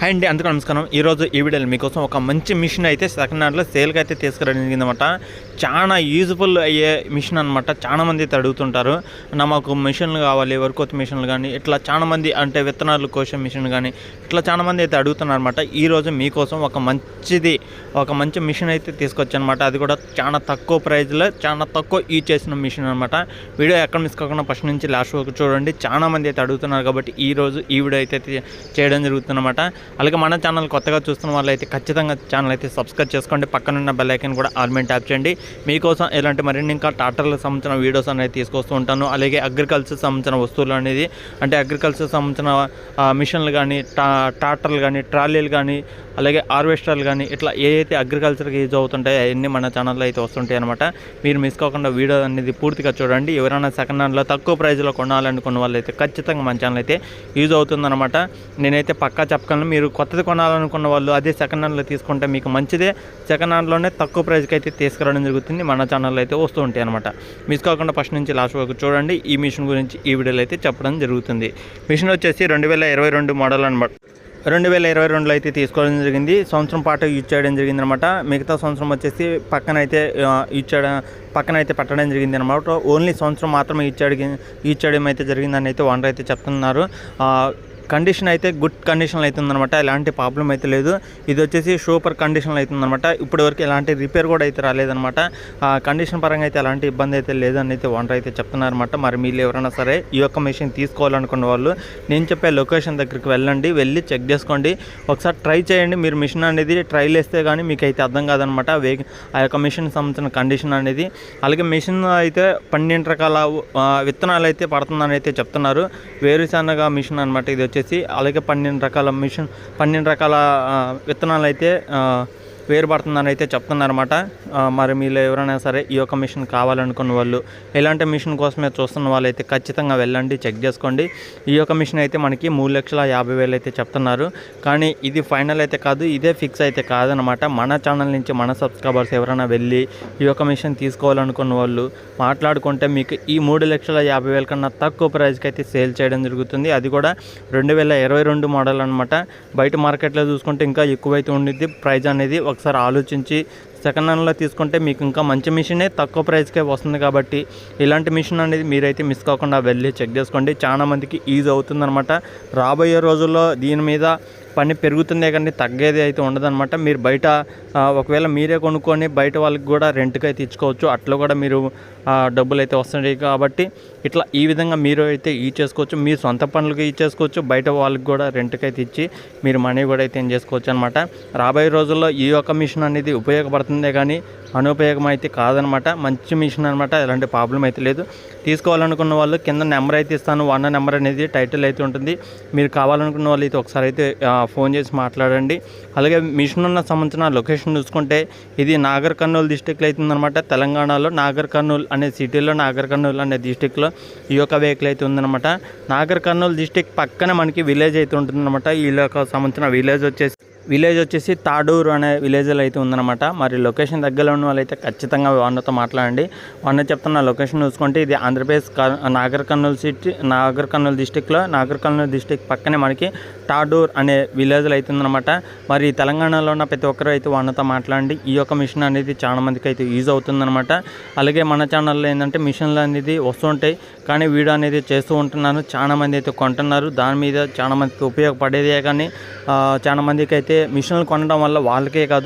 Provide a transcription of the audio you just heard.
Hi అండి అందుకు నమస్కారం. ఈరోజు ఈ వీడియోలో మీకోసం ఒక మంచి మిషన్ అయితే సెకండ్ హ్యాండ్లో సేల్కి అయితే తీసుకురావడం జరిగిందన్నమాట. చాలా యూజ్ఫుల్ అయ్యే మిషన్ అనమాట చాలా మంది అయితే అడుగుతుంటారు. నా మాకు మిషన్లు కావాలి వర్కోత్ మిషన్లు కానీ ఇట్లా చాలా మంది అంటే విత్తనాలు కోసే మిషన్ కానీ ఇట్లా చాలా మంది అయితే అడుగుతున్నారు అనమాట ఈరోజు మీకోసం ఒక మంచిది ఒక మంచి మిషన్ అయితే తీసుకొచ్చానమాట అది కూడా చాలా తక్కువ ప్రైజ్లో చాలా తక్కువ యూజ్ చేసిన మిషన్ అనమాట వీడియో ఎక్కడ మిస్ కాకుండా ఫస్ట్ నుంచి లాస్ట్ వరకు చూడండి. చాలా మంది అయితే అడుగుతున్నారు కాబట్టి ఈ రోజు ఈ వీడియో అయితే చేయడం జరుగుతుందన్నమాట. అలాగే మన ఛానల్ కొత్తగా చూస్తున్న వాళ్ళు అయితే ఖచ్చితంగా ఛానల్ అయితే సబ్స్క్రైబ్ చేసుకోండి. పక్కనున్న బెల్ ఐకన్ కూడా ఆల్మెంట్ ట్యాప్ చేయండి. మీకోసం ఇలాంటి మరిన్ని ఇంకా టాటర్లకు సంబంధించిన వీడియోస్ అనేది తీసుకొస్తూ ఉంటాను. అలాగే అగ్రికల్చర్ సంబంధించిన వస్తువులు అనేది అంటే అగ్రికల్చర్ సంబంధించిన మిషన్లు కానీ టా ట్రాక్టర్లు కానీ ట్రాలీలు కానీ అలాగే హార్వెస్టర్లు కానీ ఇట్లా ఏదైతే అగ్రికల్చర్కి యూజ్ అవుతుంటాయో అవన్నీ మన ఛానల్లో అయితే వస్తుంటాయి అనమాట మీరు మిస్ కాకుండా వీడియో అనేది పూర్తిగా చూడండి. ఎవరైనా సెకండ్ హ్యాండ్లో తక్కువ ప్రైస్లో కొనాలనుకున్న వాళ్ళు అయితే ఖచ్చితంగా మన ఛానల్ అయితే యూజ్ అవుతుందన్నమాట. నేనైతే పక్కా చెప్పగలను మీరు కొత్తది కొనాలనుకున్న వాళ్ళు అదే సెకండ్ హ్యాండ్లో తీసుకుంటే మీకు మంచిదే. సెకండ్ హ్యాండ్లోనే తక్కువ ప్రైస్కి అయితే తీసుకురావడం జరుగుతుంది. మన ఛానల్లో అయితే వస్తూ ఉంటాయి అనమాట మిస్ కాకుండా ఫస్ట్ నుంచి లాస్ట్ వరకు చూడండి. ఈ మిషన్ గురించి ఈ వీడియోలో అయితే చెప్పడం జరుగుతుంది. మిషన్ వచ్చేసి రెండు వేల ఇరవై రెండు మోడల్ అనమాట రెండు వేల ఇరవై రెండులో అయితే తీసుకోవడం జరిగింది. సంవత్సరం పాటు యూజ్ చేయడం జరిగింది అనమాట మిగతా సంవత్సరం వచ్చేసి పక్కన అయితే యూజ్ చేయడం పక్కన అయితే పెట్టడం జరిగింది అనమాట ఓన్లీ సంవత్సరం మాత్రమే యూజ్ చేయడం యూజ్ చేయడం అయితే జరిగిందని అయితే ఓనర్ అయితే చెప్తున్నారు. కండిషన్ అయితే గుడ్ కండిషన్లో అయితే ఉందన్నమాట ఎలాంటి ప్రాబ్లం అయితే లేదు. ఇది వచ్చేసి సూపర్ కండిషన్లో అయితే ఉందన్నమాట ఇప్పటివరకు ఎలాంటి రిపేర్ కూడా అయితే రాలేదన్నమాట. కండిషన్ పరంగా అయితే ఎలాంటి ఇబ్బంది అయితే లేదని అయితే ఓనర్ అయితే చెప్తున్నారన్నమాట. మరి మీరు ఎవరైనా సరే ఈ యొక్క మెషిన్ తీసుకోవాలనుకున్న వాళ్ళు నేను చెప్పే లొకేషన్ దగ్గరికి వెళ్ళండి వెళ్ళి చెక్ చేసుకోండి. ఒకసారి ట్రై చేయండి. మీరు మిషన్ అనేది ట్రైల్ వేస్తే కానీ మీకు అయితే అర్థం కాదనమాట వే ఆ యొక్క మిషన్ సంబంధించిన కండిషన్ అనేది. అలాగే మిషన్ అయితే పన్నెండు రకాల విత్తనాలు అయితే పడుతుందని అయితే చెప్తున్నారు. వేరుశనగ మిషన్ అనమాట ఇది వచ్చేసి అలాగే పన్నెండు రకాల మిషన్ పన్నెండు రకాల విత్తనాలు అయితే ఆ, వేరుపడుతుందని అయితే చెప్తున్నారన్నమాట. మరి మీరు ఎవరైనా సరే ఈ యొక్క మిషన్ కావాలనుకున్న వాళ్ళు ఎలాంటి మిషన్ కోసమే చూస్తున్న వాళ్ళు అయితే ఖచ్చితంగా వెళ్ళండి చెక్ చేసుకోండి. ఈ యొక్క మిషన్ అయితే మనకి మూడు లక్షల యాభై వేలు అయితే చెప్తున్నారు. కానీ ఇది ఫైనల్ అయితే కాదు ఇదే ఫిక్స్ అయితే కాదనమాట మన ఛానల్ నుంచి మన సబ్స్క్రైబర్స్ ఎవరైనా వెళ్ళి ఈ యొక్క మిషన్ తీసుకోవాలనుకున్న వాళ్ళు మాట్లాడుకుంటే మీకు ఈ మూడు లక్షల యాభై వేల కన్నా తక్కువ ప్రైస్కి అయితే సేల్ చేయడం జరుగుతుంది. అది కూడా రెండు వేల ఇరవై రెండు మోడల్ అనమాట బయట మార్కెట్లో చూసుకుంటే ఇంకా ఎక్కువైతే ఉండిద్ది. ప్రైజ్ అనేది ఒక ఒకసారి ఆలోచించి సెకండ్ హ్యాండ్లో తీసుకుంటే మీకు ఇంకా మంచి మిషనే తక్కువ ప్రైస్కే వస్తుంది కాబట్టి ఇలాంటి మిషన్ అనేది మీరైతే మిస్ కాకుండా వెళ్ళి చెక్ చేసుకోండి. చాలా మందికి ఈజీ అవుతుందన్నమాట. రాబోయే రోజుల్లో దీని మీద పని పెరుగుతుందే కానీ తగ్గేది అయితే ఉండదన్నమాట. మీరు బయట ఒకవేళ మీరే కొనుక్కొని బయట వాళ్ళకి కూడా రెంట్కి అయితే ఇచ్చుకోవచ్చు. అట్లా కూడా మీరు డబ్బులు అయితే వస్తున్నాయి కాబట్టి ఇట్లా ఈ విధంగా మీరు అయితే ఈ చేసుకోవచ్చు. మీ సొంత పనులకి ఇచ్చేసుకోవచ్చు బయట వాళ్ళకి కూడా రెంట్కి అయితే ఇచ్చి మీరు మనీ కూడా అయితే ఏం చేసుకోవచ్చు అనమాట రాబోయే రోజుల్లో ఈ యొక్క మిషన్ అనేది ఉపయోగపడుతుందే కానీ అనుపయోగం అయితే కాదనమాట మంచి మిషన్ అనమాట ఎలాంటి ప్రాబ్లం అయితే లేదు. తీసుకోవాలనుకున్న వాళ్ళు కింద నెంబర్ అయితే ఇస్తాను. వన్ నెంబర్ అనేది టైటిల్ అయితే ఉంటుంది. మీరు కావాలనుకున్న వాళ్ళు అయితే ఒకసారి అయితే ఫోన్ చేసి మాట్లాడండి. అలాగే మిషన్ ఉన్న సంబంధించిన లొకేషన్ చూసుకుంటే ఇది నాగర్ కర్నూలు డిస్టిక్లో అవుతుందన్నమాట తెలంగాణలో నాగర్ కర్నూలు అనే సిటీలో నాగర్ కర్నూలు అనే డిస్టిక్లో ఈ యొక్క వెహికల్ అయితే ఉందన్నమాట. నాగర్ కర్నూలు డిస్టిక్ పక్కన మనకి విలేజ్ అయితే ఉంటుందన్నమాట. ఈ యొక్క సంబంధించిన విలేజ్ వచ్చేసి విలేజ్ వచ్చేసి తాడూరు అనే విలేజ్లో అయితే ఉందన్నమాట. మరి లొకేషన్ దగ్గరలో ఉన్న వాళ్ళైతే ఖచ్చితంగా వాళ్ళతో మాట్లాడండి. వాళ్ళ చెప్తున్న లొకేషన్ చూసుకుంటే ఇది ఆంధ్రప్రదేశ్ క- నాగర్ కర్నూలు సిటీ నాగర్ కర్నూలు డిస్టిక్లో నాగర్ కర్నూలు డిస్టిక్ పక్కనే మనకి తాడూర్ అనే విలేజ్లో అయితే ఉందన్నమాట. మరి తెలంగాణలో ఉన్న ప్రతి ఒక్కరు అయితే వాళ్ళతో మాట్లాడండి. ఈ యొక్క మిషన్ అనేది చాలా మందికి అయితే యూజ్ అవుతుందన్నమాట. అలాగే మన ఛానల్లో ఏంటంటే మిషన్లు అనేది వస్తుంటాయి కానీ వీడియో అనేది చేస్తూ ఉంటున్నాను. చాలా మంది అయితే కొంటున్నారు. దాని మీద చాలా మందికి ఉపయోగపడేదే కానీ చాలామందికి చాలా మందికి అయితే మిషన్లు కొనడం వల్ల వాళ్ళకే కాదు